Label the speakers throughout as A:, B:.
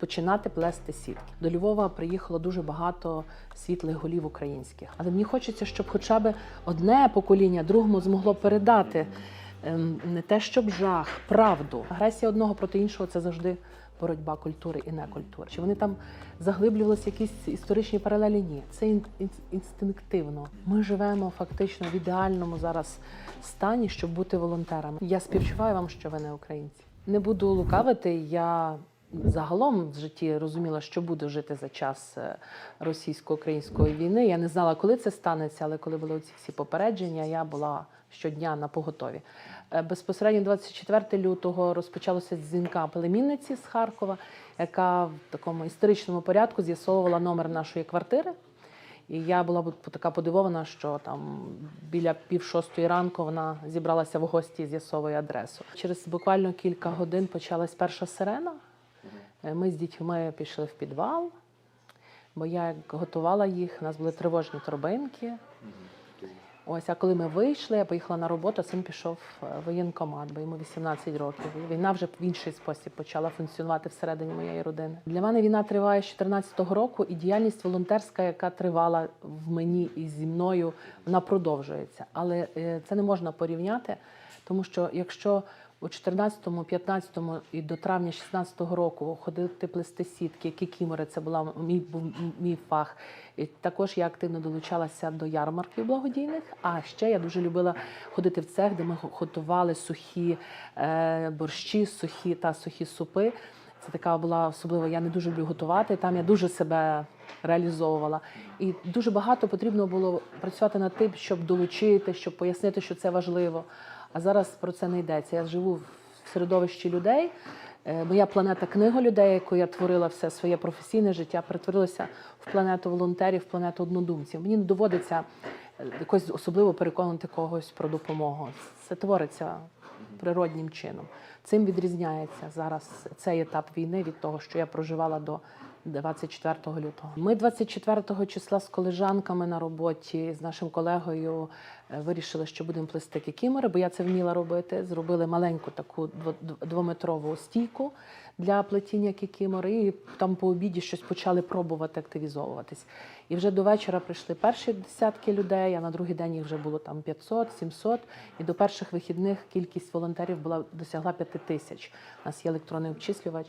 A: починати плести сітки. До Львова приїхало дуже багато світлих голів українських. Але мені хочеться, щоб хоча б одне покоління другому змогло передати ем, не те, щоб жах, правду. Агресія одного проти іншого це завжди боротьба культури і некультури. Чи вони там заглиблювалися якісь історичні паралелі? Ні, це ін- ін- інстинктивно. Ми живемо фактично в ідеальному зараз стані, щоб бути волонтерами. Я співчуваю вам, що ви не українці. Не буду лукавити. Я загалом в житті розуміла, що буду жити за час е, російсько-української війни. Я не знала, коли це станеться, але коли були ці всі попередження, я була щодня на поготові. Е, Безпосередньо 24 лютого розпочалося з дзвінка племінниці з Харкова, яка в такому історичному порядку з'ясовувала номер нашої квартири. І я була така подивована, що там біля пів шостої ранку вона зібралася в гості і з'ясовує адресу. Через буквально кілька годин почалась перша сирена. Е, Ми з дітьми пішли в підвал, бо я як готувала їх, у нас були тривожні торбинки. Ось, а коли ми вийшли, я поїхала на роботу, син пішов е, в воєнкомат, бо йому 18 років. Війна вже в інший спосіб почала функціонувати всередині моєї родини. Для мене війна триває з 14-го року, і діяльність волонтерська, яка тривала в мені і зі мною, вона продовжується. Але е, це не можна порівняти, тому що якщо у 14-му, 15-му і до травня 16-го року ходити плести сітки, кікімори, це була мій був мій фах. І також я активно долучалася до ярмарків благодійних. А ще я дуже любила ходити в цех, де ми готували сухі е, борщі, сухі та сухі супи. Це така була особливо. Я не дуже люблю готувати. Там я дуже себе реалізовувала. І дуже багато потрібно було працювати над тим, щоб долучити, щоб пояснити, що це важливо. А зараз про це не йдеться. Я живу в середовищі людей. Е, Моя планета книга людей, яку я творила все своє професійне життя, перетворилася в планету волонтерів, в планету однодумців. Мені не доводиться е, якось особливо переконувати когось про допомогу. Це твориться природнім чином. Цим відрізняється зараз цей етап війни від того, що я проживала до 24 лютого. Ми 24 числа з колежанками на роботі з нашим колегою е, вирішили, що будемо плести кікімори, бо я це вміла робити. Зробили маленьку таку дво- дво- двометрову стійку для плетіння кікімори, і там по обіді щось почали пробувати активізовуватись. І вже до вечора прийшли перші десятки людей, а на другий день їх вже було там 500, 700. І до перших вихідних кількість волонтерів була досягла 5 тисяч. У нас є електронний обчислювач.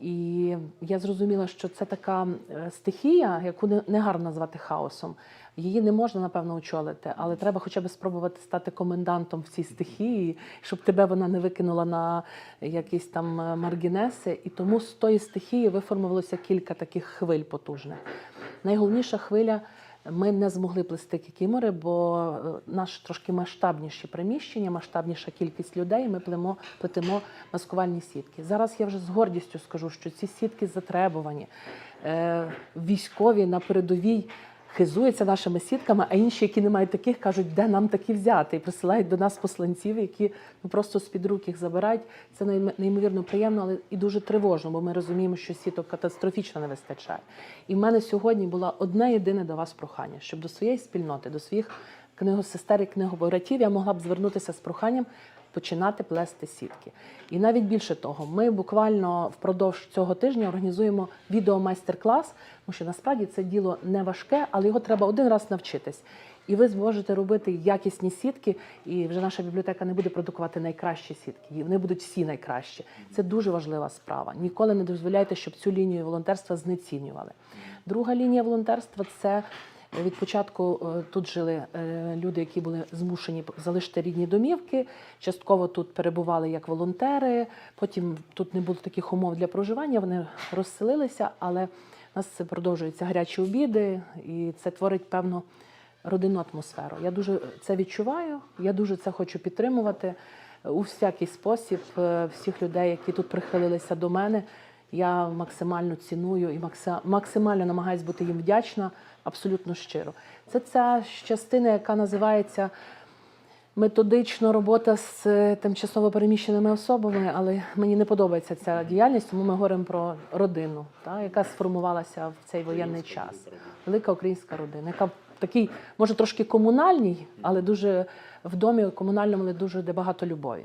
A: І я зрозуміла, що це така е, стихія, яку не, гарно назвати хаосом. Її не можна, напевно, очолити, але треба хоча б спробувати стати комендантом в цій стихії, щоб тебе вона не викинула на якісь там е, маргінеси. І тому з тої стихії виформувалося кілька таких хвиль потужних. Найголовніша хвиля. Ми не змогли плести кікімори, бо е, наш трошки масштабніші приміщення, масштабніша кількість людей. Ми племо, плетемо маскувальні сітки. Зараз я вже з гордістю скажу, що ці сітки затребувані. Е, Військові на передовій хизуються нашими сітками, а інші, які не мають таких, кажуть, де нам такі взяти, і присилають до нас посланців, які ну просто з-під рук їх забирають. Це неймовірно приємно, але і дуже тривожно, бо ми розуміємо, що сіток катастрофічно не вистачає. І в мене сьогодні було одне єдине до вас прохання, щоб до своєї спільноти, до своїх книгосестер і книгобратів я могла б звернутися з проханням починати плести сітки. І навіть більше того, ми буквально впродовж цього тижня організуємо відеомайстер-клас, тому що насправді це діло не важке, але його треба один раз навчитись. І ви зможете робити якісні сітки, і вже наша бібліотека не буде продукувати найкращі сітки. і Вони будуть всі найкращі. Це дуже важлива справа. Ніколи не дозволяйте, щоб цю лінію волонтерства знецінювали. Друга лінія волонтерства це від початку е, тут жили е, люди, які були змушені залишити рідні домівки. Частково тут перебували як волонтери. Потім тут не було таких умов для проживання. Вони розселилися, але у нас продовжуються гарячі обіди, і це творить певну родинну атмосферу. Я дуже це відчуваю. Я дуже це хочу підтримувати у всякий спосіб. е, Всіх людей, які тут прихилилися до мене. Я максимально ціную і максимально намагаюся бути їм вдячна, абсолютно щиро. Це ця частина, яка називається методично робота з е, тимчасово переміщеними особами, але мені не подобається ця діяльність, тому ми говоримо про родину, та, яка сформувалася в цей воєнний час. Велика українська родина, яка такий, може, трошки комунальній, але дуже в домі комунальному, але дуже де багато любові.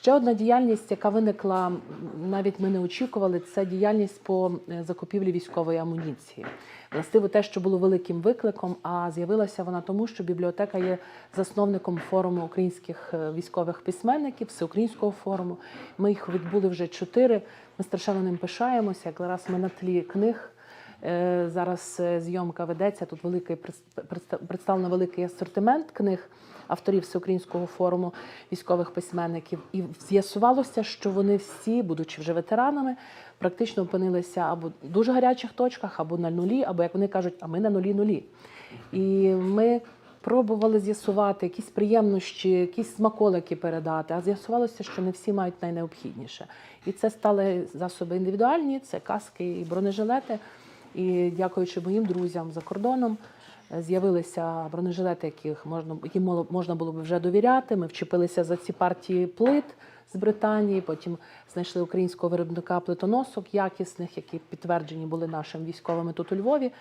A: Ще одна діяльність, яка виникла, навіть ми не очікували, це діяльність по е, закупівлі військової амуніції. Властиво те, що було великим викликом, а з'явилася вона тому, що бібліотека є засновником форуму українських е, військових письменників, всеукраїнського форуму. Ми їх відбули вже чотири. Ми страшенно ним пишаємося. Якраз ми на тлі книг. Е, Зараз е, зйомка ведеться. Тут великий представлено великий асортимент книг авторів всеукраїнського форуму військових письменників. І з'ясувалося, що вони всі, будучи вже ветеранами, практично опинилися або в дуже гарячих точках, або на нулі, або як вони кажуть, а ми на нулі нулі. І ми пробували з'ясувати якісь приємнощі, якісь смаколики передати, а з'ясувалося, що не всі мають найнеобхідніше. І це стали засоби індивідуальні, це каски і бронежилети. І дякуючи моїм друзям за кордоном, е, з'явилися бронежилети, яких можна яким можна було б вже довіряти. Ми вчепилися за ці партії плит з Британії. Потім знайшли українського виробника плитоносок якісних, які підтверджені були нашими військовими тут у Львові.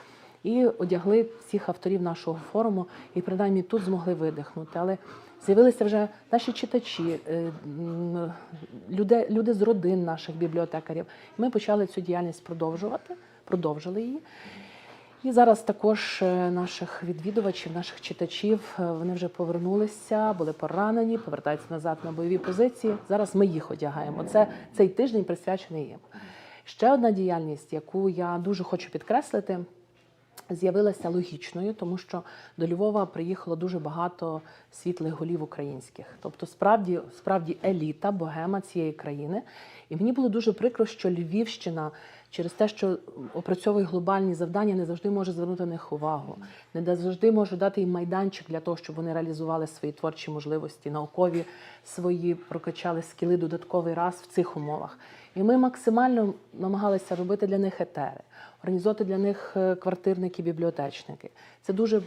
A: І одягли всіх авторів нашого форуму, і принаймні тут змогли видихнути. Але з'явилися вже наші читачі, е, люди, люди з родин наших бібліотекарів. Ми почали цю діяльність продовжувати, продовжили її. І зараз також е, наших відвідувачів, наших читачів, е, вони вже повернулися, були поранені, повертаються назад на бойові позиції. Зараз ми їх одягаємо. Це цей тиждень присвячений їм. Ще одна діяльність, яку я дуже хочу підкреслити, з'явилася логічною, тому що до Львова приїхало дуже багато світлих голів українських, тобто справді, справді еліта, богема цієї країни. І мені було дуже прикро, що Львівщина через те, що опрацьовує глобальні завдання, не завжди може звернути на них увагу, не завжди може дати їм майданчик для того, щоб вони реалізували свої творчі можливості, наукові свої прокачали скіли додатковий раз в цих умовах. І ми максимально намагалися робити для них етери, організувати для них е, квартирники, бібліотечники. Це дуже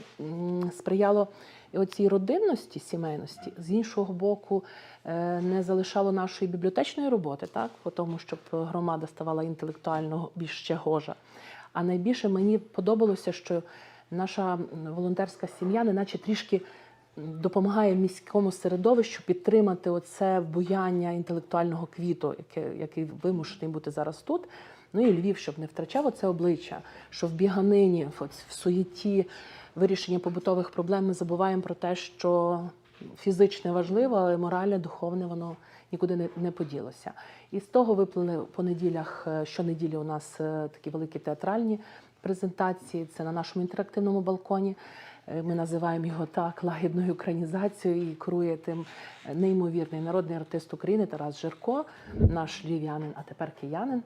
A: сприяло і оцій родинності, сімейності. З іншого боку, е, не залишало нашої бібліотечної роботи, так, по тому, щоб громада ставала інтелектуально більш ще гожа. А найбільше мені подобалося, що наша волонтерська сім'я, неначе трішки допомагає міському середовищу підтримати оце буяння інтелектуального квіту, яке, який вимушений бути зараз тут. Ну і Львів, щоб не втрачав оце обличчя, що в біганині, в, суєті вирішення побутових проблем ми забуваємо про те, що фізичне важливо, але моральне, духовне воно нікуди не, поділося. І з того виплили по неділях, е, щонеділі у нас е, такі великі театральні презентації. Це на нашому інтерактивному балконі. Е, Ми називаємо його так лагідною українізацією і керує тим неймовірний народний артист України Тарас Жирко, наш львів'янин, а тепер киянин.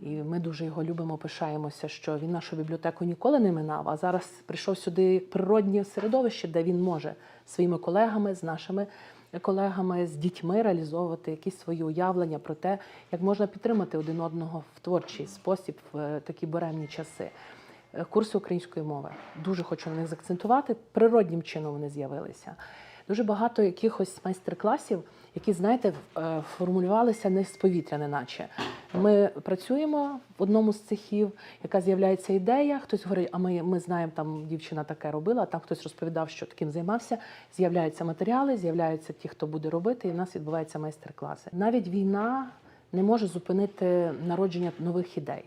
A: І ми дуже його любимо, пишаємося, що він нашу бібліотеку ніколи не минав, а зараз прийшов сюди природнє середовище, де він може своїми колегами, з нашими колегами, з дітьми реалізовувати якісь свої уявлення про те, як можна підтримати один одного в творчий спосіб в е, такі буремні часи. Е, Курси української мови. Дуже хочу на них заакцентувати. Природнім чином вони з'явилися. Дуже багато якихось майстер-класів, які, знаєте, е, формулювалися не з повітря, неначе. Ми працюємо в одному з цехів, яка з'являється ідея. Хтось говорить, а ми, ми знаємо, там дівчина таке робила, а там хтось розповідав, що таким займався. З'являються матеріали, з'являються ті, хто буде робити, і в нас відбуваються майстер-класи. Навіть війна не може зупинити народження нових ідей.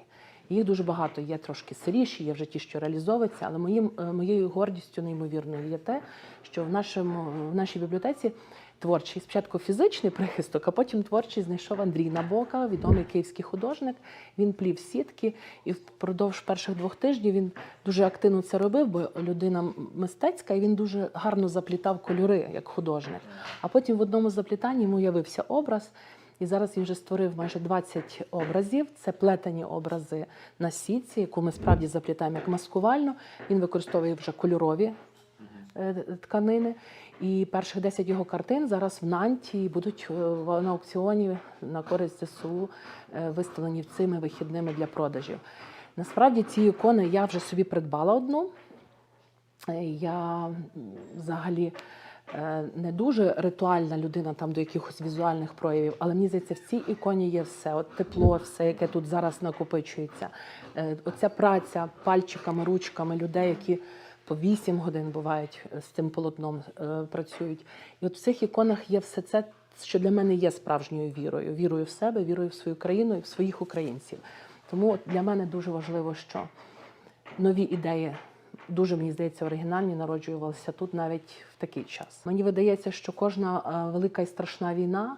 A: Їх дуже багато. Є трошки сиріші, є вже ті, що реалізовуються. Але моїм, е, моєю гордістю неймовірною є те, що в, нашому, в нашій бібліотеці творчий спочатку фізичний прихисток, а потім творчий знайшов Андрій Набока, відомий київський художник. Він плів сітки, і впродовж перших двох тижнів він дуже активно це робив, бо людина мистецька, і він дуже гарно заплітав кольори як художник. А потім в одному заплітанні йому явився образ. І зараз він вже створив майже 20 образів. Це плетені образи на сітці, яку ми справді заплітаємо як маскувально. Він використовує вже кольорові е, тканини. І перших 10 його картин зараз в Нанті будуть е, на аукціоні на користь ЗСУ е, виставлені цими вихідними для продажів. Насправді ці ікони я вже собі придбала одну. Е, Я взагалі не дуже ритуальна людина там до якихось візуальних проявів, але мені здається, в цій іконі є все. От тепло, все, яке тут зараз накопичується. Оця праця пальчиками, ручками людей, які по 8 годин бувають е, з цим полотном е, працюють. І от в цих іконах є все це. що для мене є справжньою вірою. Вірою в себе, вірою в свою країну і в своїх українців. Тому для мене дуже важливо, що нові ідеї, дуже мені здається, оригінальні, народжувалися тут навіть в такий час. Мені видається, що кожна е, велика і страшна війна,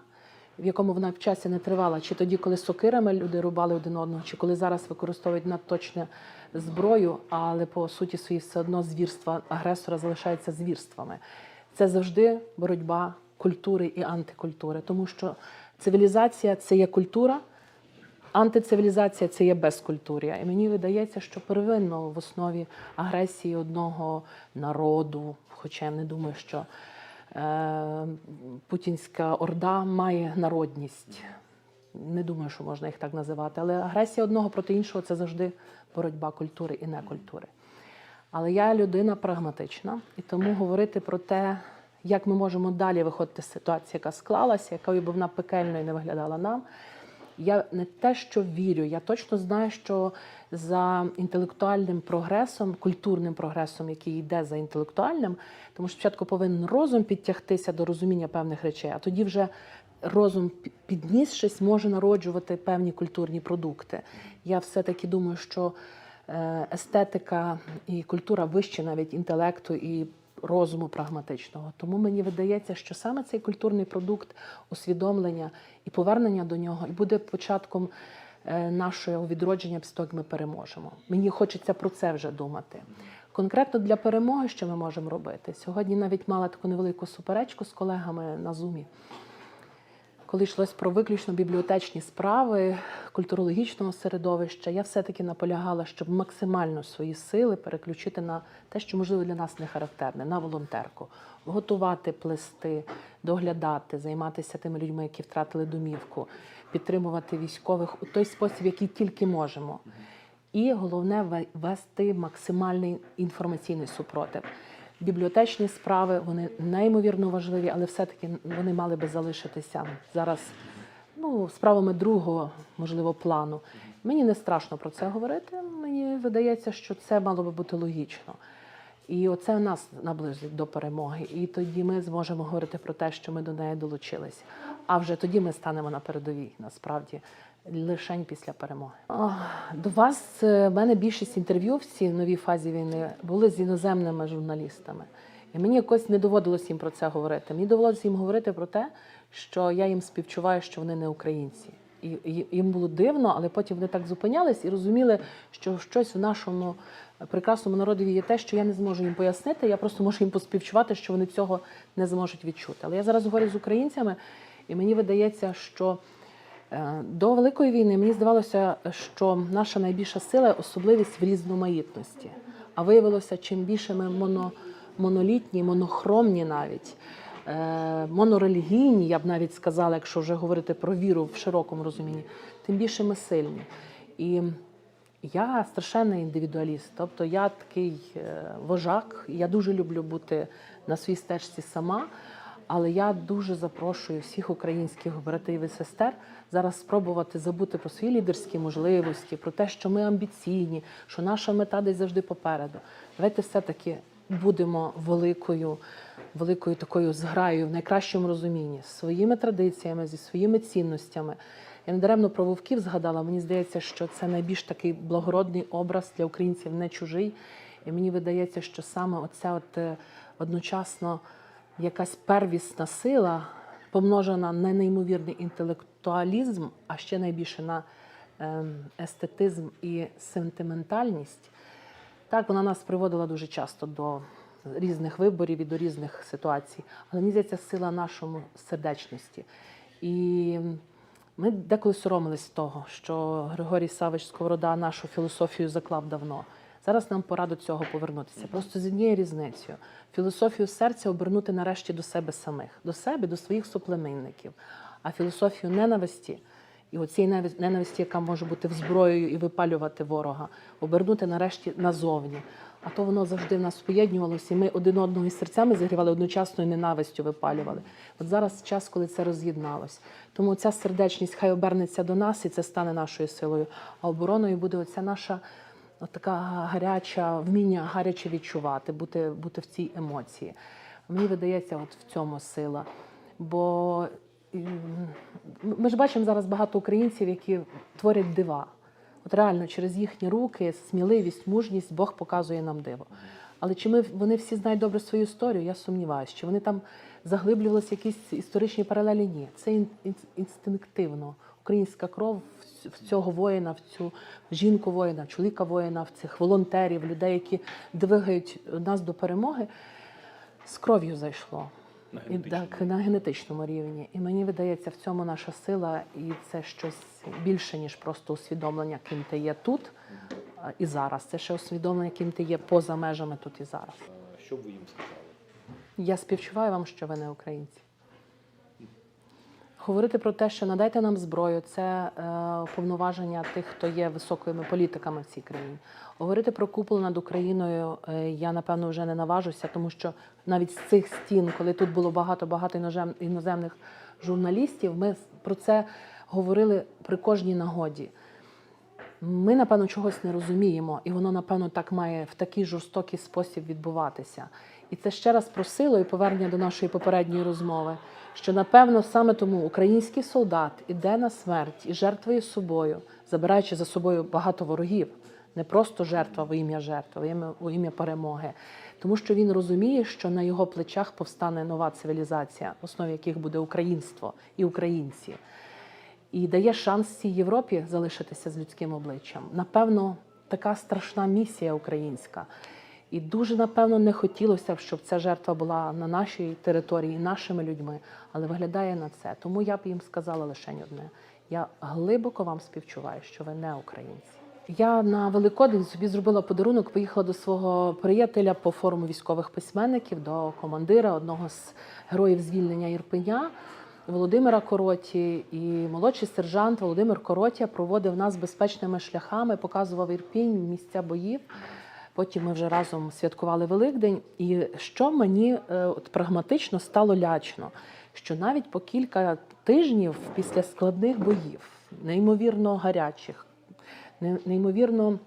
A: в якому вона в часі не тривала, чи тоді, коли сокирами люди рубали один одного, чи коли зараз використовують надточне зброю, але по суті своїй все одно звірства агресора залишаються звірствами. Це завжди боротьба культури і антикультури, тому що цивілізація це є культура. Антицивілізація це є безкультурія. І мені видається, що первинно в основі агресії одного народу, хоча я не думаю, що путінська орда має народність. Не думаю, що можна їх так називати. Але агресія одного проти іншого це завжди боротьба культури і некультури. Але я людина прагматична, і тому говорити про те, як ми можемо далі виходити з ситуації, яка склалася, якою б вона пекельною не виглядала нам. Я не те, що вірю, я точно знаю, що за інтелектуальним прогресом, культурним прогресом, який йде за інтелектуальним, тому що спочатку повинен розум підтягтися до розуміння певних речей, а тоді вже розум піднісшись, може народжувати певні культурні продукти. Я все-таки думаю, що е, естетика і культура вище навіть інтелекту і розуму прагматичного. Тому мені видається, що саме цей культурний продукт усвідомлення і повернення до нього і буде початком е, нашого відродження після того, як ми переможемо. Мені хочеться про це вже думати. Конкретно для перемоги, що ми можемо робити? Сьогодні навіть мала таку невелику суперечку з колегами на зумі коли йшлось про виключно бібліотечні справи культурологічного середовища, я все-таки наполягала, щоб максимально свої сили переключити на те, що можливо для нас не характерне, на волонтерку, готувати, плести, доглядати, займатися тими людьми, які втратили домівку, підтримувати військових у той спосіб, який тільки можемо. І головне вести максимальний інформаційний супротив. Бібліотечні справи вони неймовірно важливі, але все-таки вони мали би залишитися зараз ну, справами другого, можливо, плану. Мені не страшно про це говорити. Мені видається, що це мало би бути логічно. І оце нас наблизить до перемоги. І тоді ми зможемо говорити про те, що ми до неї долучились. А вже тоді ми станемо на передовій, насправді, лишень після перемоги. До вас е, в мене більшість інтерв'ю в цій новій фазі війни були з іноземними журналістами. І мені якось не доводилось їм про це говорити. Мені доводилось їм говорити про те, що я їм співчуваю, що вони не українці. І їм було дивно, але потім вони так зупинялись і розуміли, що щось в нашому прекрасному народові є те, що я не зможу їм пояснити. Я просто можу їм поспівчувати, що вони цього не зможуть відчути. Але я зараз говорю з українцями, і мені видається, що е, до Великої війни мені здавалося, що наша найбільша сила особливість в різноманітності. А виявилося, чим більше ми моно, монолітні, монохромні навіть, е, монорелігійні, я б навіть сказала, якщо вже говорити про віру в широкому розумінні, тим більше ми сильні. І я страшенний індивідуаліст, тобто я такий е, вожак. Я дуже люблю бути на своїй стежці сама, але я дуже запрошую всіх українських братів і сестер зараз спробувати забути про свої лідерські можливості, про те, що ми амбіційні, що наша мета десь завжди попереду. Давайте все-таки будемо великою, великою такою зграєю в найкращому розумінні, з своїми традиціями, зі своїми цінностями. Я недаремно про вовків згадала. Мені здається, що це найбільш такий благородний образ для українців, не чужий. І мені видається, що саме оця от е, одночасно якась первісна сила, помножена на неймовірний інтелектуалізм, а ще найбільше на ем, естетизм і сентиментальність. Так, вона нас приводила дуже часто до різних виборів і до різних ситуацій. Але мені здається, сила нашому сердечності. І ми деколи соромились того, що Григорій Савич Сковорода нашу філософію заклав давно. Зараз нам пора до цього повернутися. Просто з однією різницею. Філософію серця обернути нарешті до себе самих, до себе, до своїх суплеменників. А філософію ненависті і наві- ненависті, яка може бути зброєю і випалювати ворога, обернути нарешті назовні. А то воно завжди в нас поєднувалося, і ми один одного із серцями зігрівали одночасно і ненавистю випалювали. От зараз час, коли це роз'єдналось. Тому ця сердечність хай обернеться до нас, і це стане нашою силою. А обороною буде оця наша така гаряча, вміння гаряче відчувати, бути, бути в цій емоції. Мені видається, от в цьому сила. Бо ми ж бачимо зараз багато українців, які творять дива. От реально через їхні руки, сміливість, мужність Бог показує нам диво. Але чи ми вони всі знають добре свою історію? Я сумніваюся. Чи вони там заглиблювалися якісь історичні паралелі? Ні. Це ін- ін- інстинктивно. Українська кров в- цього воїна, в цю жінку воїна, чоловіка воїна, в цих волонтерів, людей, які двигають нас до перемоги, з кров'ю зайшло.
B: На
A: І так, на генетичному рівні. І мені видається, в цьому наша сила, і це щось більше, ніж просто усвідомлення, ким ти є тут і зараз. Це ще усвідомлення, ким ти є поза межами тут і зараз.
B: Що б ви їм сказали?
A: Я співчуваю вам, що ви не українці. Говорити про те, що надайте нам зброю, це е, повноваження тих, хто є високими політиками в цій країні. Говорити про купол над Україною е, я напевно вже не наважуся, тому що навіть з цих стін, коли тут було багато багато іноземних журналістів, ми про це говорили при кожній нагоді. Ми, напевно, чогось не розуміємо, і воно, напевно, так має в такий жорстокий спосіб відбуватися. І це ще раз про силу і повернення до нашої попередньої розмови, що напевно саме тому український солдат іде на смерть і жертвує собою, забираючи за собою багато ворогів, не просто жертва во ім'я жертви, во ім'я перемоги. Тому що він розуміє, що на його плечах повстане нова цивілізація, в основі яких буде українство і українці і дає шанс цій Європі залишитися з людським обличчям. Напевно, така страшна місія українська. І дуже напевно не хотілося б, щоб ця жертва була на нашій території, нашими людьми, але виглядає на це. Тому я б їм сказала лише одне: я глибоко вам співчуваю, що ви не українці. Я на Великодень собі зробила подарунок, поїхала до свого приятеля по форуму військових письменників, до командира одного з героїв звільнення Ірпеня. Володимира Короті і молодший сержант Володимир Коротя проводив нас безпечними шляхами, показував Ірпінь, місця боїв. Потім ми вже разом святкували Великдень. І що мені е, от, прагматично стало лячно, що навіть по кілька тижнів після складних боїв, неймовірно гарячих, не- неймовірно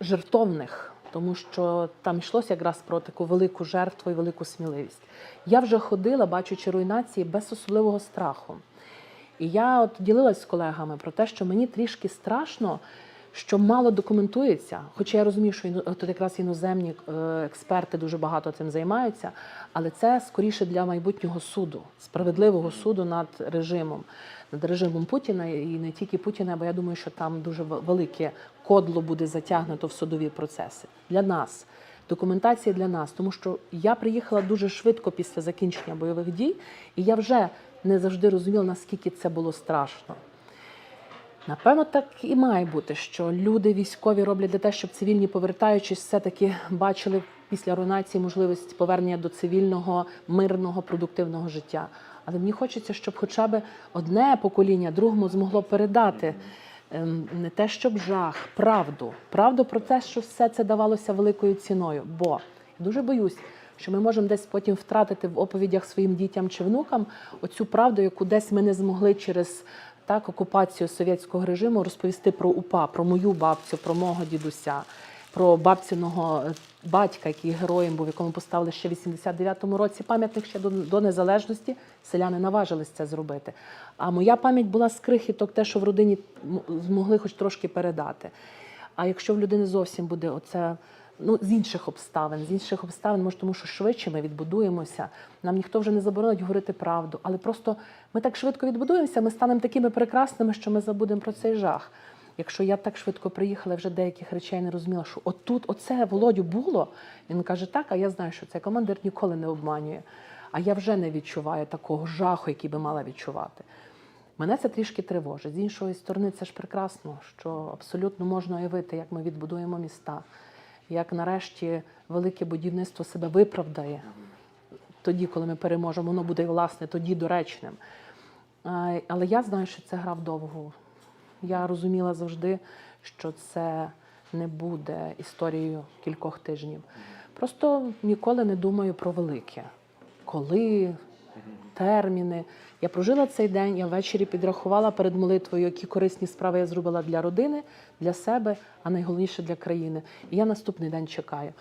A: жертовних, тому що там йшлося якраз про таку велику жертву і велику сміливість. Я вже ходила, бачучи руйнації без особливого страху. І я от ділилась з колегами про те, що мені трішки страшно, що мало документується. Хоча я розумію, що тут якраз іноземні е, експерти дуже багато цим займаються, але це скоріше для майбутнього суду, справедливого суду над режимом, над режимом Путіна і не тільки Путіна, бо я думаю, що там дуже велике кодло буде затягнуто в судові процеси для нас. Документація для нас, тому що я приїхала дуже швидко після закінчення бойових дій, і я вже не завжди розуміла, наскільки це було страшно. Напевно, так і має бути, що люди військові роблять для те, щоб цивільні, повертаючись, все-таки бачили після руйнації можливість повернення до цивільного, мирного, продуктивного життя. Але мені хочеться, щоб хоча б одне покоління другому змогло передати ем, не те, щоб жах, правду. Правду про те, що все це давалося великою ціною. Бо я дуже боюсь, що ми можемо десь потім втратити в оповідях своїм дітям чи внукам оцю правду, яку десь ми не змогли через так, окупацію совєтського режиму розповісти про УПА, про мою бабцю, про мого дідуся, про бабціного е, батька, який героєм був, якому поставили ще в 89-му році пам'ятник ще до, до незалежності. Селяни наважились це зробити. А моя пам'ять була з крихіток, те, що в родині змогли хоч трошки передати. А якщо в людини зовсім буде оце. Ну, з інших обставин, з інших обставин, може, тому що швидше ми відбудуємося. Нам ніхто вже не заборонить говорити правду, але просто ми так швидко відбудуємося, ми станемо такими прекрасними, що ми забудемо про цей жах. Якщо я так швидко приїхала, вже деяких речей не розуміла, що отут, оце Володю було. Він каже, так, а я знаю, що цей командир ніколи не обманює. А я вже не відчуваю такого жаху, який би мала відчувати. Мене це трішки тривожить. З іншої сторони, це ж прекрасно, що абсолютно можна уявити, як ми відбудуємо міста, як нарешті велике будівництво себе виправдає тоді, коли ми переможемо, воно буде власне тоді доречним. Але я знаю, що це гра вдовгу. Я розуміла завжди, що це не буде історією кількох тижнів. Просто ніколи не думаю про велике. Коли, терміни. Я прожила цей день, я ввечері підрахувала перед молитвою, які корисні справи я зробила для родини, для себе, а найголовніше для країни. І я наступний день чекаю.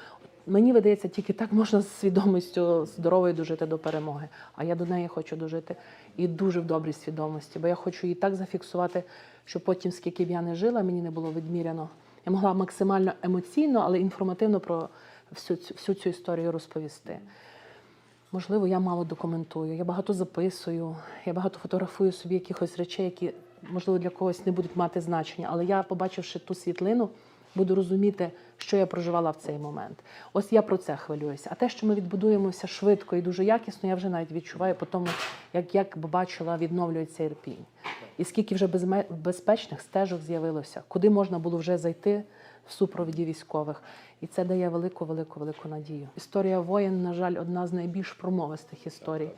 A: Мені видається, тільки так можна з свідомістю здоровою дожити до перемоги. А я до неї хочу дожити і дуже в добрій свідомості, бо я хочу її так зафіксувати, щоб потім, скільки б я не жила, мені не було відміряно. Я могла максимально емоційно, але інформативно про всю всю цю історію розповісти. Можливо, я мало документую, я багато записую, я багато фотографую собі якихось речей, які, можливо, для когось не будуть мати значення. Але я, побачивши ту світлину, буду розуміти, що я проживала в цей момент. Ось я про це хвилююся. А те, що ми відбудуємося швидко і дуже якісно, я вже навіть відчуваю по тому, як, як бачила, відновлюється Ірпінь. І скільки вже безпечних стежок з'явилося, куди можна було вже зайти в супровіді військових. І це дає велику, велику, велику надію. Історія воїн, на жаль, одна з найбільш промовистих історій.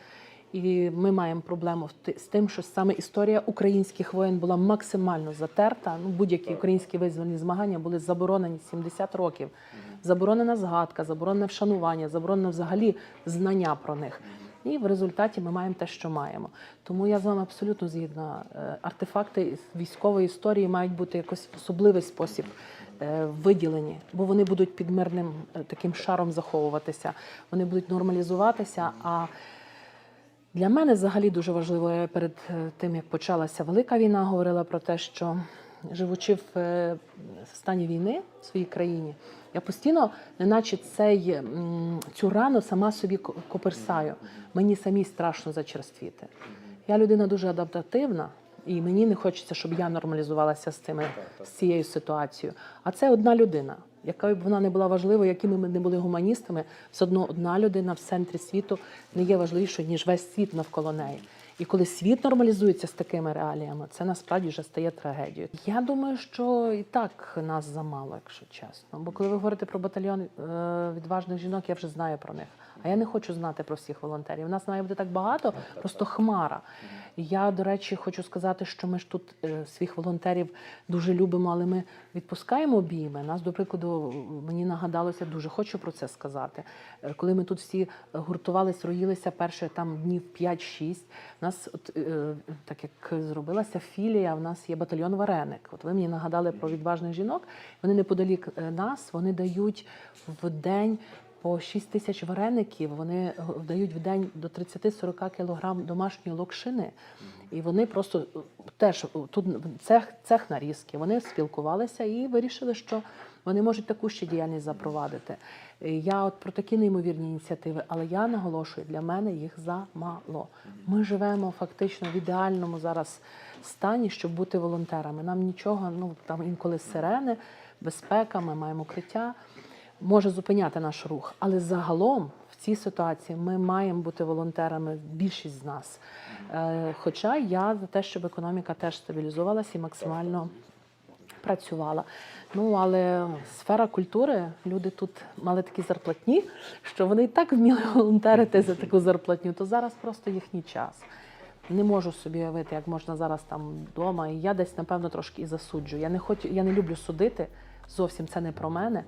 A: І ми маємо проблему з тим, що саме історія українських воїн була максимально затерта. Ну, будь-які українські визвольні змагання були заборонені 70 років. Заборонена згадка, заборонене вшанування, заборонено взагалі знання про них. І в результаті ми маємо те, що маємо. Тому я з вами абсолютно згідна. Е, Артефакти військової історії мають бути якось особливий спосіб виділені, бо вони будуть під мирним е, таким шаром заховуватися, вони будуть нормалізуватися. А для мене взагалі дуже важливо, я перед е, тим, як почалася велика війна, говорила про те, що живучи в е, стані війни в своїй країні, я постійно, неначе цей, цю рану сама собі ко- коперсаю. Мені самій страшно зачерствіти. Я людина дуже адаптативна, і мені не хочеться, щоб я нормалізувалася з цими з цією ситуацією. А це одна людина, яка б вона не була важливою, якими ми не були гуманістами, все одно одна людина в центрі світу не є важливішою, ніж весь світ навколо неї. І коли світ нормалізується з такими реаліями, це насправді вже стає трагедією. Я думаю, що і так нас замало, якщо чесно. Бо коли ви говорите про батальйон е, відважних жінок, я вже знаю про них. А я не хочу знати про всіх волонтерів. У нас має бути так багато, просто хмара. Я, до речі, хочу сказати, що ми ж тут е, своїх волонтерів дуже любимо, але ми відпускаємо обійми. Нас, до прикладу, мені нагадалося, дуже хочу про це сказати. Е, Коли ми тут всі гуртувались, роїлися перших там днів 5-6, у нас, от, е, так як зробилася філія, в нас є батальйон Вареник. От ви мені нагадали про відважних жінок. Вони неподалік нас, вони дають в день по 6 тисяч вареників. Вони е, дають в день до 30-40 кілограм домашньої локшини. І вони просто е, теж е, тут цех, цех нарізки. Вони спілкувалися і вирішили, що вони можуть таку ще діяльність запровадити. Е, Я от про такі неймовірні ініціативи, але я наголошую, для мене їх замало. Ми живемо фактично в ідеальному зараз стані, щоб бути волонтерами. Нам нічого, ну там інколи сирени, безпека, ми маємо укриття може зупиняти наш рух. Але загалом в цій ситуації ми маємо бути волонтерами, більшість з нас. Е, Хоча я за те, щоб економіка теж стабілізувалася і максимально працювала. Ну але сфера культури, люди тут мали такі зарплатні, що вони і так вміли волонтерити за таку зарплатню, то зараз просто їхній час. Не можу собі уявити, як можна зараз там вдома. І я десь, напевно, трошки і засуджую. Я не хочу, я не люблю судити. Зовсім це не про мене.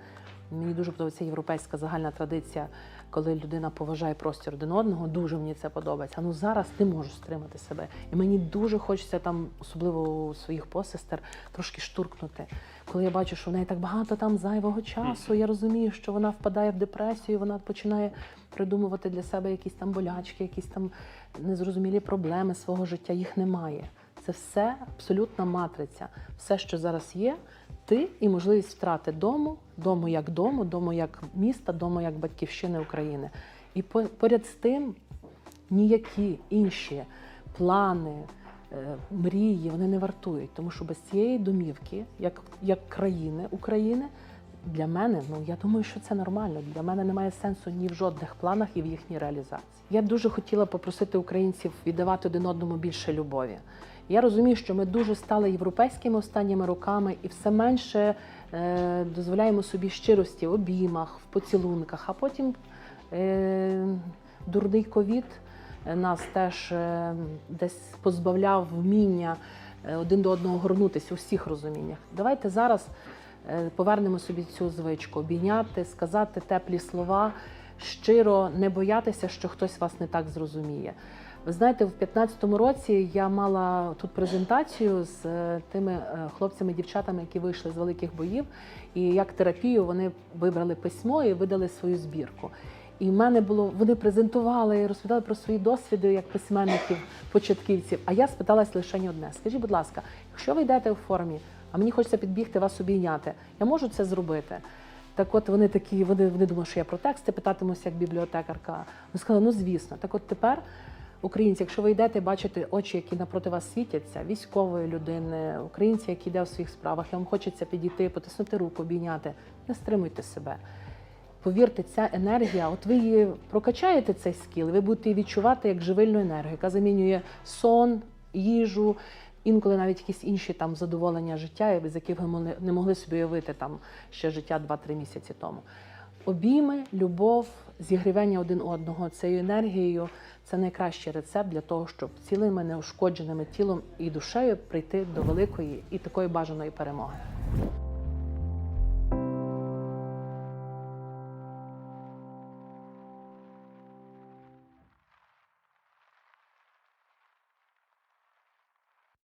A: Мені дуже подобається європейська загальна традиція, коли людина поважає простір один одного. Дуже мені це подобається. Ну зараз не можу стримати себе. І мені дуже хочеться там, особливо у своїх посестер, трошки штуркнути. Коли я бачу, що в неї так багато там зайвого часу, я розумію, що вона впадає в депресію, вона починає придумувати для себе якісь там болячки, якісь там незрозумілі проблеми свого життя. Їх немає. Це все абсолютна матриця. Все, що зараз є, ти і можливість втрати дому, дому як дому, дому як міста, дому як батьківщини України. І по- поряд з тим ніякі інші плани, е, мрії вони не вартують, тому що без цієї домівки, як, як країни України, для мене, ну я думаю, що це нормально. Для мене немає сенсу ні в жодних планах і в їхній реалізації. Я дуже хотіла попросити українців віддавати один одному більше любові. Я розумію, що ми дуже стали європейськими останніми роками і все менше е, дозволяємо собі щирості в обіймах, в поцілунках, а потім е, дурний ковід е, нас теж е, десь позбавляв вміння е, один до одного горнутися у всіх розуміннях. Давайте зараз е, повернемо собі цю звичку, обійняти, сказати теплі слова, щиро не боятися, що хтось вас не так зрозуміє. Ви знаєте, в 15-му році я мала тут презентацію з е, тими е, хлопцями, дівчатами, які вийшли з великих боїв. І як терапію вони вибрали письмо і видали свою збірку. І в мене було вони презентували і розповідали про свої досвіди як письменників, початківців. А я спиталась лише одне: скажіть, будь ласка, якщо ви йдете у формі, а мені хочеться підбігти вас обійняти, я можу це зробити. Так от вони такі, вони, вони думали, що я про тексти питатимуся як бібліотекарка. Вони сказали, ну звісно. Так от тепер, українці, якщо ви йдете, бачите очі, які напроти вас світяться, військової людини, українці, які йде в своїх справах, і вам хочеться підійти, потиснути руку, обійняти, не стримуйте себе. Повірте, ця енергія, от ви її прокачаєте цей скіл, і ви будете її відчувати як живильну енергію, яка замінює сон, їжу, інколи навіть якісь інші там задоволення життя, з яких ви не могли собі уявити там ще життя 2-3 місяці тому. Обійми, любов, зігрівання один одного цією енергією це найкращий рецепт для того, щоб цілими неушкодженими тілом і душею прийти до великої і такої бажаної перемоги.